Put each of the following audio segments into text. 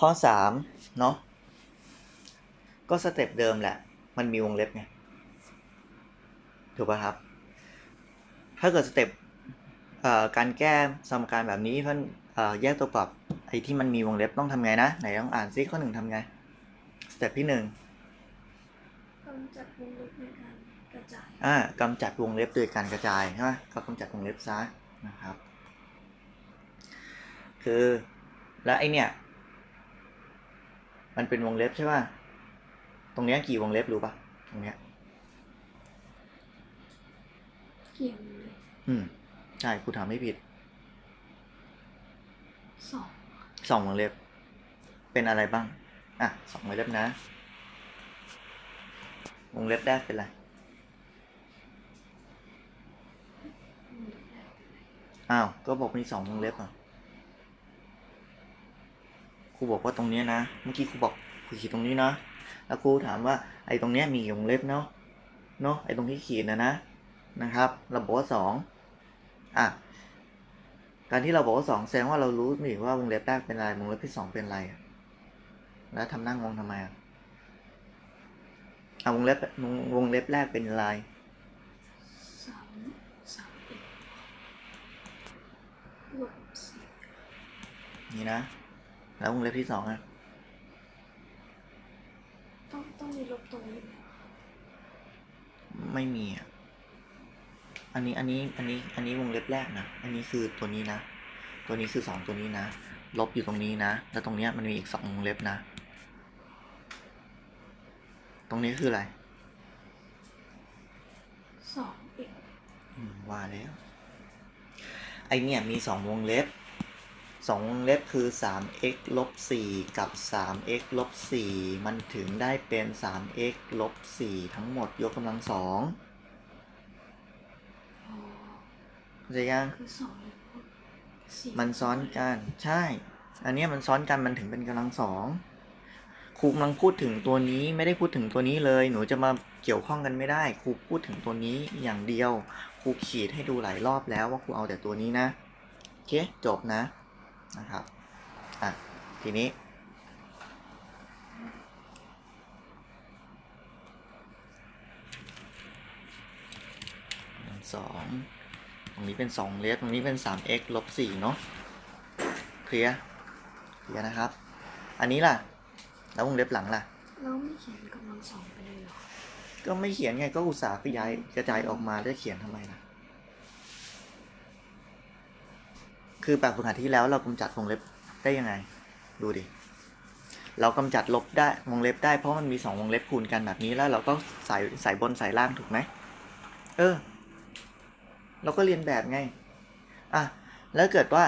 ข้อสามเนาะก็สเต็ปเดิมแหละ มันมีวงเล็บไงถูกป่ะครับ ถ้าเกิดสเต็ปเอ่อการแก้สมการแบบนี้เพื่อนเอ่อแยกตัวปรับไอ้ที่มันมีวงเล็บต้องทำไงนะ ไหนต้องอ่านซิข้อหนึ่งทำไง สเต็ปที่หนึ่งกำจัดวงเล็บในการกระจายอ่ากำจัดวงเล็บโดยการกระจายใช่ไหมก็กำจัดวงเล็บซะนะครับ คือ แล้วไอเนี่ย มันเป็นวงเล็บใช่ป่ะ ตรงเนี้ยกี่วงเล็บรู้ป่ะ ตรงเนี้ย เกี่ยววงเล็บอืม ใช่ครูถามไม่ผิด สองสองวงเล็บ เป็นอะไรบ้าง อะสองวงเล็บนะ วงเล็บแรกเป็นอะไรวงเล็บแรกเป็นอะไรอ้าว ก็บอกมีสองวงเล็บอะค รูบอกว่าตรงเนี้ยนะ เมื่อกี้ครูบอกครูขีดตรงนี้นะแล้วครูถามว่าไอ้ตรงเนี้ยมีกี่วงเล็บเนาะเนาะไอ้ตรงที่ขีดนะนะนะครับ เราบอกว่าสองอะการที่เราบอกว่าสองแสดงว่าเรารู้นี่ว่าวงเล็บแรกเป็นอะไรวงเล็บที่สองเป็นอะไรอะแล้วทำหน้างงทำไมอะอะวงเล็บวงวงเล็บแรกเป็นอะไรสามสามเอ็ดลบสี่นี่นะ แล้ววงเล็บที่สองอะ ต้องต้องมีลบตรงนี้ไหมไม่มีอะ อันนี้อันนี้อันนี้อันนี้วงเล็บแรกนะ อันนี้คือตัวนี้นะ ตัวนี้คือสองตัวนี้นะ ลบอยู่ตรงนี้นะ แล้วตรงเนี้ยมันมีอีกสองวงเล็บนะ ตรงนี้คืออะไรสองเอ็ดอืมว่าแล้ว ไอเนี่ยมีสองวงเล็บ สองวงเล็บคือ 3x ลบ 4 กับ 3x ลบ 4 มันถึงได้เป็น 3x ลบ 4 ทั้งหมดยกกำลังสองเข้าใจยังคือสองลบสี่มันซ้อนกัน ใช่ อันเนี้ยมันซ้อนกันมันถึงเป็นกำลังสองครูกำลังพูดถึงตัวนี้ไม่ได้พูดถึงตัวนี้เลย หนูจะมาเกี่ยวข้องกันไม่ได้ ครูพูดถึงตัวนี้อย่างเดียว ครูขีดให้ดูหลายรอบแล้วว่าครูเอาแต่ตัวนี้นะโอเคจบนะ นะครับอะทีนี้ สองตรงนี้เป็นสองเลสตรงนี้เป็นสาม x ลบสี่เนาะเคลียร์เคลียร์นะครับ อันนี้ล่ะ แล้ววงเล็บหลังล่ะ เราไม่เขียนกำลังสองไปเลยเหรอ ก็ไม่เขียนไงก็อุตส่าห์ขยายกระจายออกมาได้วเขียนทำไมล่ะ คือแบบฝึกหัดที่แล้วเรากำจัดวงเล็บได้ยังไง ดูดิ เรากำจัดลบได้วงเล็บได้เพราะมันมีสองวงเล็บคูณกันแบบนี้แล้ว เราก็ใส่ใส่บนใส่ล่างถูกไหมเออ เราก็เรียนแบบไง อะ แล้วเกิดว่า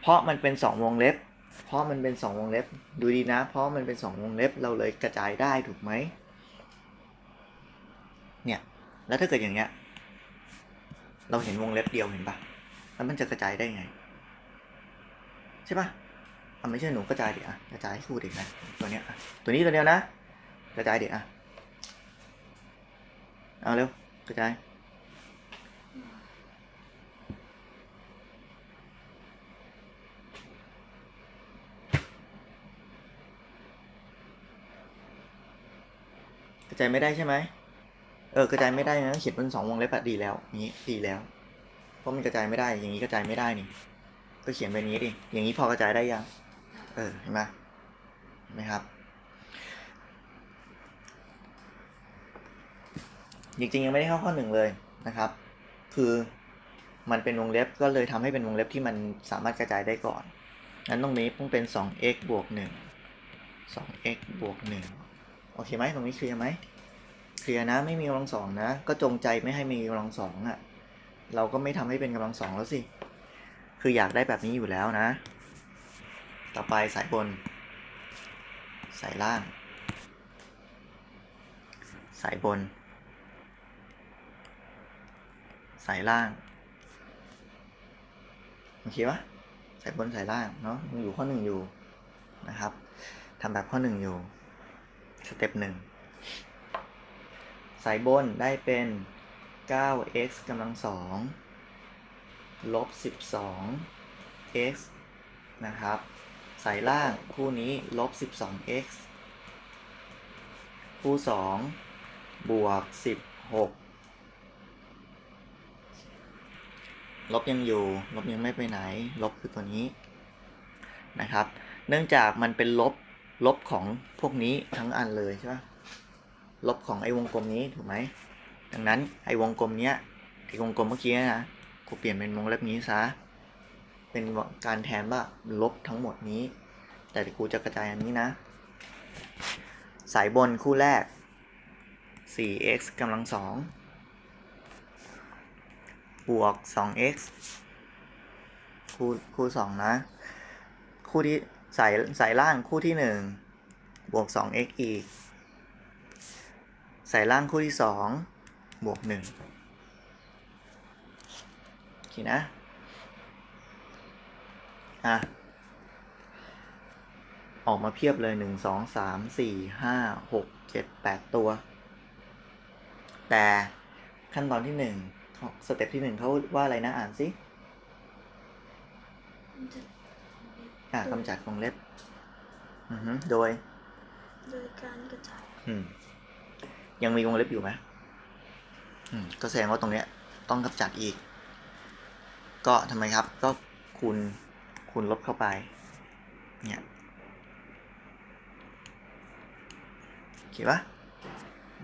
เพราะมันเป็นสองวงเล็บ เพราะมันเป็นสองวงเล็บ ดูดีนะ เพราะมันเป็นสองวงเล็บ เราเลยกระจายได้ถูกไหม เนี่ย แล้วถ้าเกิดอย่างเงี้ย เราเห็นวงเล็บเดียวเห็นปะ แล้วมันจะกระจายได้ไง ใช่ปะอะไม่ใช่หนูกระจายดิอะกระจายให้ครูเด็กนะตัวเนี้ยตัวนี้ตัวเดียวนะ กระจายเด็กอะเอาเร็วกระจายกระจายไม่ได้ใช่ไหมเออกระจายไม่ได้นะเขียนเป็นสองวงเล็บอะดีแล้วนี้ดีแล้ว เพราะมันกระจายไม่ได้ อย่างนี้กระจายไม่ได้นี่ ก็เขียนแบบนี้ดิ อย่างนี้พอกระจายได้ยัง เออ เห็นไหมเห็นไหมครับ จริงๆยังไม่ได้เข้าข้อหนึ่งเลยนะครับ คือมันเป็นวงเล็บก็เลยทำให้เป็นวงเล็บที่มันสามารถกระจายได้ก่อน งั้นตรงนี้ต้องเป็น 2x บวก 1 2x บวก 1 โอเคไหมตรงนี้เคลียร์ไหมเคลียร์นะ ไม่มีกำลังสองนะ ก็จงใจไม่ให้มีกำลังสองอะ่ะ เราก็ไม่ทำให้เป็นกำลังสองแล้วสิ คืออยากได้แบบนี้อยู่แล้วนะ ต่อไปสายบน สายล่าง สายบน สายล่าง โอเคปะสายบนสายล่างเนาะยังอยู่ข้อหนึ่งอยู่นะครับทำแบบข้อหนึ่งอยู่ สเต็ปหนึ่งสายบนได้เป็น 9x กำลังสองลบ 12x นะครับ สายล่างคู่นี้ลบ 12x คู่ 2 บวก 16 ลบยังอยู่ ลบยังไม่ไปไหน ลบคือตัวนี้นะครับ เนื่องจากมันเป็นลบ ลบของพวกนี้ทั้งอันเลยใช่ปะลบของไอ้วงกลมนี้ถูกไหม ดังนั้นไอ้วงกลมเนี้ยไอ้วงกลมเมื่อกี้นะกูเปลี่ยนเป็นวงเล็บนี้ซะเป็นการแทนว่าลบทั้งหมดนี้ แต่กูจะกระจายอันนี้นะ สายบนคู่แรก 4x กำลังสองบวก 2x คู่คู่สองนะ คู่ที่สายสายล่างคู่ที่หนึ่งบวก 2x อีก สายล่างคู่ที่สอง บวกหนึ่งโอเคนะ อะ ออกมาเพียบเลยหนึ่งสองสามสี่ห้าหกเจ็ดแปดตัว แต่ขั้นตอนที่หนึ่งสเต็ปที่หนึ่งเขาว่าอะไรนะอ่านสิกำจัดอะกำจัดวงเล็บอือฮึโดย โดยการกระจายอืมยังมีวงเล็บอยู่ไหมอืม ก็แสดงว่าตรงเนี้ยต้องกำจัดอีก ก็ทำไมครับ ก็คูณคูณลบเข้าไป เนี่ยโอเคปะ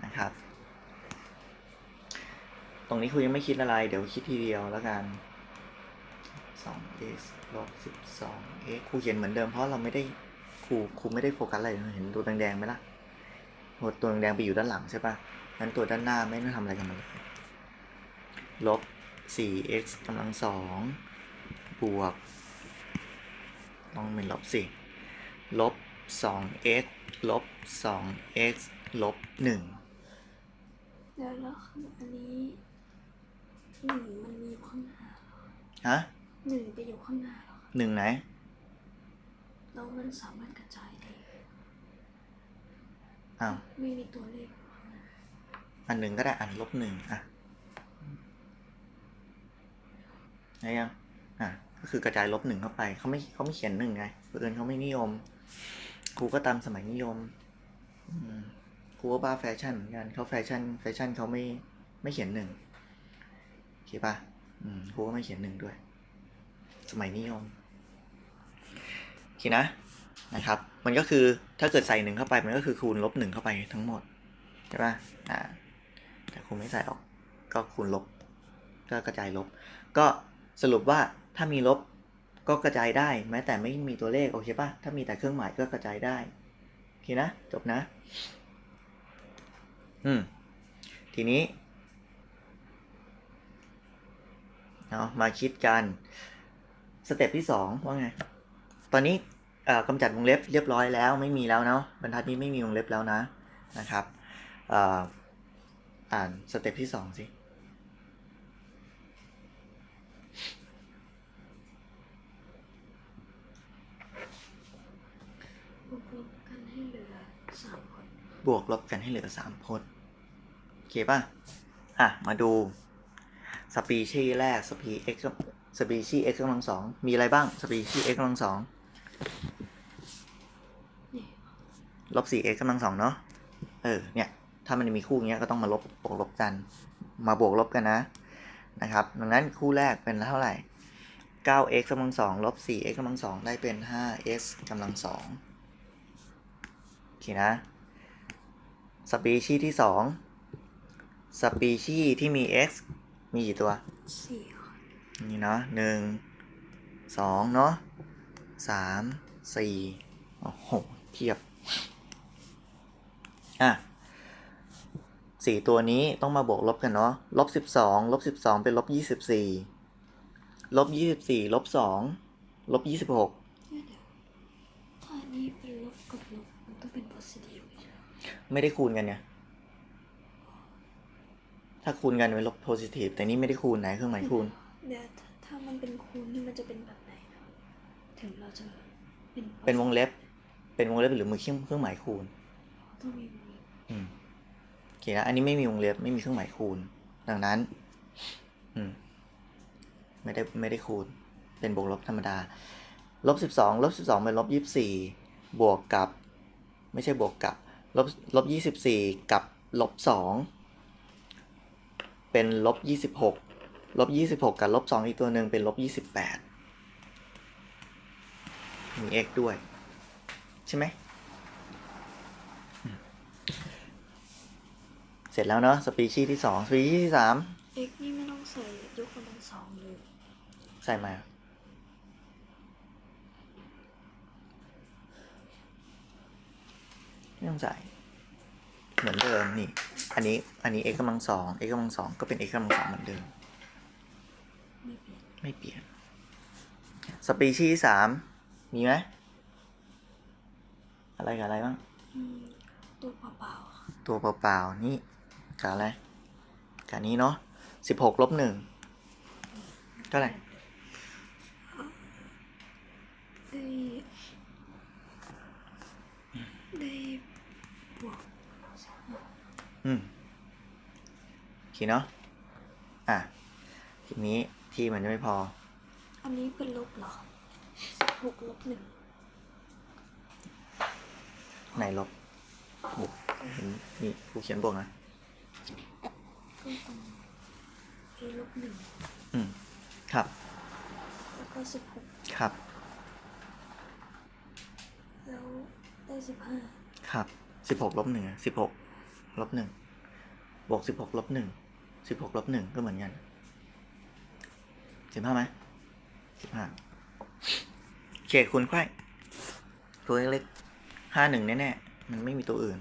นะครับ ตรงนี้คุยยังไม่คิดอะไร เดี๋ยวคิดทีเดียวแล้วกัน 2x ลบ12 x ครูเขียนเหมือนเดิมเพราะเราไม่ได้ครูครูไม่ได้โฟกัสอะไรเห็นตัวแดงๆไหมล่ะตัวแดงไปอยู่ด้านหลังใช่ปะ งั้นตัวด้านหน้าไม่ต้องทำอะไรกันมันเลยลบ 4x กำลังสองบวก ต้องเป็นลบสิลบ 2x ลบ 2x ลบ1แล้วแล้วคืออันนี้หนึ่งมันมีอยู่ข้างหน้าฮะหนึ่งไปอยู่ข้างหน้าเหรอคะหนึ่งไหน แล้วมันสามารถกระจายได้อ้าว ไม่มีตัวเลข อันหนึ่งก็ได้อันลบหนึ่งอะได้ยังอะก็คือกระจายลบหนึ่งเข้าไปเขาไม่เขาไม่เขียนหนึ่งไงเพื่อนเขาไม่นิยม ครูก็ตามสมัยนิยมครูก็บ้าแฟชั่นเหมือนกันเขาแฟชั่นแฟชั่นเขาไม่ไม่เขียนหนึ่งโอเคปะครูก็ไม่เขียนหนึ่งด้วย สมัยนิยมโอเคนะนะครับ มันก็คือถ้าเกิดใส่หนึ่งเข้าไปมันก็คือคูณลบหนึ่งเข้าไปทั้งหมดใช่ป่ะอ่า แต่ครูไม่ใส่ออก ก็คูณลบ ก็กระจายลบ ก็สรุปว่าถ้ามีลบก็กระจายได้ แม้แต่ไม่มีตัวเลขโอเคปะถ้ามีแต่เครื่องหมายก็กระจายได้ โอเคนะ จบนะ อืม ทีนี้เอามาคิดกัน สเต็ปที่สองว่าไง ตอนนี้เอ่อกำจัดวงเล็บเรียบร้อยแล้วไม่มีแล้วเนาะบรรทัดนี้ไม่มีวงเล็บแล้วนะนะครับเอ่ออ่านสเต็ปที่สองสิบวกลบกันให้เหลือสามคนบวกลบกันให้เหลือสามพจน์โอเคป่ะ อะ มาดู สปีชีส์แรก สปี x สปีชีส์ x กำลังสอง มีอะไรบ้าง สปีชีส์ x กำลังสองนี่ลบ 4x กำลังสองเนาะ เออ เนี่ย ถ้ามันมีคู่อย่างเงี้ยก็ต้องมาลบบวกลบกัน มาบวกลบกันนะนะครับ ดังนั้นคู่แรกเป็นเท่าไหร่ 9x กำลังสองลบ 4x กำลังสองได้เป็น 5x กำลังสองโอเคนะ สปีชีส์ที่สองสปีชีส์ที่มี x มีกี่ตัวสี่คนนี่เนาะหนึ่งสองเนาะสามสี่โอ้โห เทียบ อะ สี่ตัวนี้ต้องมาบวกลบกันเนาะลบสิบสองลบสิบสองเป็นลบยี่สิบสี่ลบยี่สิบสี่ลบสองลบยี่สิบหกถ้าอันนี้เป็นลบกับลบมันต้องเป็น positive ไม่ได้คูณกันเนี่ย ถ้าคูณกันเป็นลบโพซิทีฟแต่นี่ไม่ได้คูณไหนเครื่องหมายคูณเดี๋ยวถ้าถ้ามันเป็นคูณนี่มันจะเป็นแบบไหนถึงเราจะเป็นเป็นวงเล็บ เป็นวงเล็บหรือมือเครื่องเครื่องหมายคูณต้องมีวงเล็บอืม เคนะ อันนี้ไม่มีวงเล็บไม่มีเครื่องหมายคูณ ดังนั้น อืม ไม่ได้ไม่ได้คูณ เป็นบวกลบธรรมดา ลบสิบสองลบสิบสองเป็นลบยี่สิบสี่บวกกับ ไม่ใช่บวกกับ ลบลบยี่สิบสี่กับลบสองเป็นลบยี่สิบหกลบยี่สิบหกกับลบสองอีกตัวหนึ่งเป็นลบยี่สิบแปดมี x ด้วย ใช่ไหมอืม เสร็จแล้วเนาะสปีชีส์ที่สองสปีชีส์ที่สาม x นี่ไม่ต้องใส่ยกกำลังสองเลย ใส่มา ไม่ต้องใส่ เหมือนเดิมนี่ อันนี้ อันนี้ x กำลังสอง x กำลังสองก็เป็น x กำลังสองเหมือนเดิม ไม่เปลี่ยน ไม่เปลี่ยน สปีชีส์สาม มีไหม อะไรกับอะไรบ้างอืมตัวเปล่าๆค่ะตัวเปล่าๆนี่ กับอะไรกับนี้เนาะสิบหกลบหนึ่งเท่าไหร่ได้ได้บวกอืมโอเคเนาะอะทีนี้ที่มันจะไม่พอ อันนี้เป็นลบเหรอสิบหกลบหนึ่งไหนลบบวกเห็นนี่กูเขียนบวกนะ ก็ตรง a ลบหนึ่งอืมครับ แล้วก็สิบหกครับ แล้วได้สิบห้าครับสิบหกลบหนึ่งสิบหกลบหนึ่งบวกสิบหกลบหนึ่งสิบหกลบหนึ่งก็เหมือนกันสิบห้าไหมสิบห้าเขตคูณไข่ตัวเล็กห้าหนึ่งแน่ๆ มันไม่มีตัวอื่น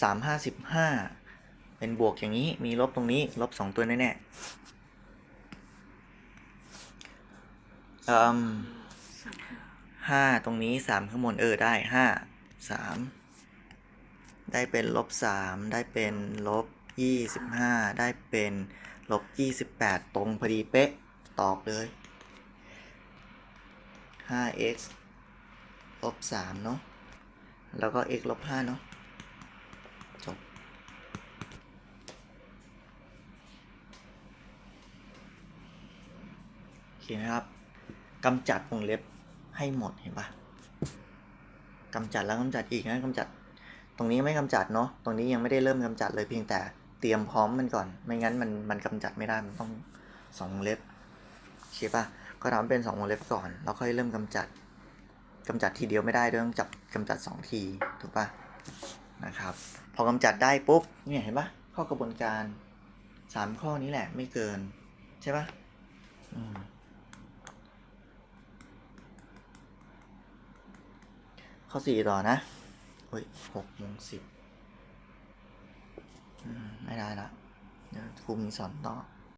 สามห้าสิบห้า เป็นบวกอย่างนี้มีลบตรงนี้ ลบสองตัวแน่ๆอืมสามห้าห้าตรงนี้สามข้างบนเออได้ห้าสามได้เป็นลบสามได้เป็นลบยี่สิบห้าได้เป็นลบยี่สิบแปดตรงพอดีเป๊ะ ตอบเลยห้า x ลบสามเนาะ แล้วก็ x ลบห้าเนาะ คนะครับกำจัดวงเล็บให้หมดเห็นปะกำจัดแล้วกำจัดอีกนะกำจัด ตรงนี้ไม่กำจัดเนาะตรงนี้ยังไม่ได้เริ่มกำจัดเลยเพียงแต่เตรียมพร้อมมันก่อน ไม่งั้นมันมันกำจัดไม่ได้มันต้องสองวงเล็บโอเคปะก็ทำเป็นสองวงเล็บก่อนแล้วค่อยเริ่มกำจัดกำจัดทีเดียวไม่ได้ด้วยต้องจับกำจัดสองทีถูกปะนะครับ พอกำจัดได้ปุ๊บเนี่ยเห็นปะข้อกระบวนการสามข้อนี้แหละไม่เกินใช่ปะอื ข้อสี่ต่อนะเฮ้ยหกโมงสิบไม่ได้ละเดี๋ยวครูมีสอนต่อ